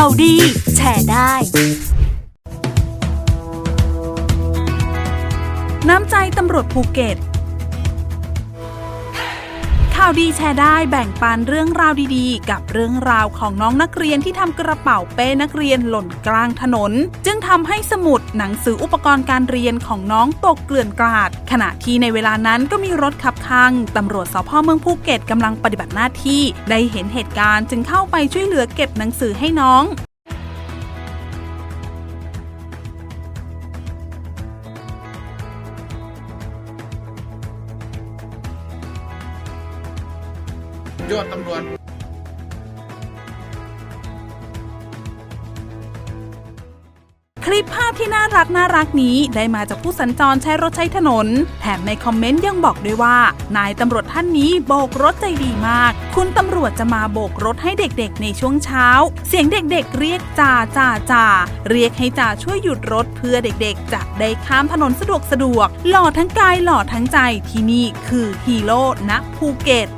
ข่าวดี แชร์ได้ น้ำใจตำรวจภูเก็ต ข่าวดีแชร์ได้แบ่งปันเรื่องราวดีๆ กับเรื่องราวของน้องนักเรียนที่ทำกระเป๋าเป้นักเรียนหล่นกลางถนน จึงทำให้สมุดหนังสืออุปกรณ์การเรียนของน้องตกเกลื่อนกลาด ขณะที่ในเวลานั้นก็มีรถขับข้างตำรวจสพเมืองภูเก็ตกำลังปฏิบัติหน้าที่ ได้เห็นเหตุการณ์จึงเข้าไปช่วยเหลือเก็บหนังสือให้น้อง ยอดตำรวจคลิปภาพที่น่ารักน่ารักนี้ได้มาจากผู้สัญจรใช้รถใช้ถนน แถมในคอมเมนต์ยังบอกด้วยว่า นายตำรวจท่านนี้โบกรถใจดีมาก คุณตำรวจจะมาโบกรถให้เด็กๆในช่วงเช้า เสียงเด็กๆเรียกจ่าจ่าจ่าเรียกให้จ่าช่วยหยุดรถเพื่อเด็กๆ จะได้ข้ามถนนสะดวกสะดวก หล่อทั้งกายหล่อทั้งใจที่นี่คือฮีโร่ณภูเก็ต